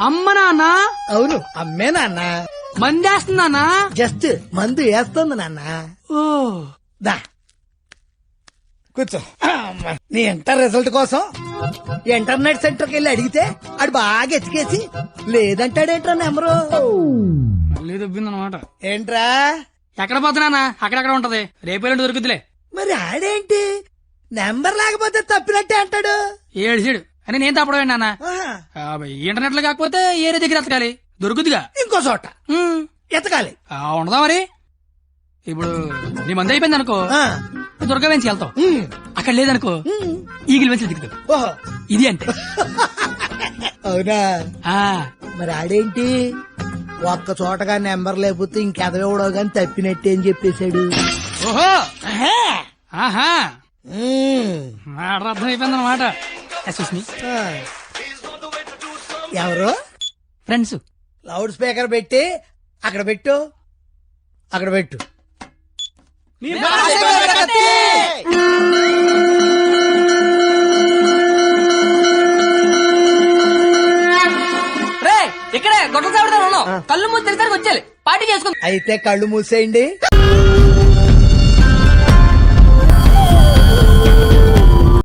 అమ్మ నాన్న? అవును అమ్మే నాన్న. మందేస్తున్నానా జస్ట్ మందు వేస్తుంది నాన్న. ఓ. దా. కూర్చో. అమ్మ. నీ ఇంటర్ రిజల్ట్ కోసం ఇంటర్నెట్ సెంటర్కి వెళ్ళి అడిగితే ఆడు బాగా ఎతికేసి లేదంటాడేంట్రా నెంబరు? మళ్ళీ దొబ్బిందనమాట. ఏంట్రా? ఎక్కడ పోతున్నానా అక్కడక్కడ ఉంటది? రేపు ఎల్లుండి దొరుకుతులే మరి ఆడేంటి? నెంబర్ లేకపోతే తప్పినట్టే అంటాడు. ఏడు సీడు అని నేను తప్పడం నాన్న. ఇంటర్నెట్లో కాకపోతే ఏరే దగ్గర ఎత్తకాలి దొరుకుతుగా ఇంకో చోట. ఎతకాలి. ఉండదా మరి? ఇప్పుడు నీ మంది అయిపోయింది అనుకో. దుర్గా వెంచి వెళ్తావు. అక్కడ లేదనుకో. ఈగిల్ వెంచి దిగుతావు. ఓహో. ఇది అంతే. అవునా? ఆ. మరి ఆడేంటి? ఒక్క చోటగా నెంబర్ లేకపోతే ఇంకెదవడో గాని తప్పినట్టే అని చెప్పేశాడు. ఓహో. ఆహా. అర్థం అయిపోయింది అనమాట మీ. ఎవరు? ఫ్రెండ్స్. లౌడ్ స్పీకర్ పెట్టి అక్కడ పెట్టు. అక్కడ పెట్టు. ఇక్కడే గొడవ కళ్ళు మూసి తెరిసరికి వచ్చేయాలి. పార్టీ చేసుకుందాం. అయితే కళ్ళు మూసేయండి.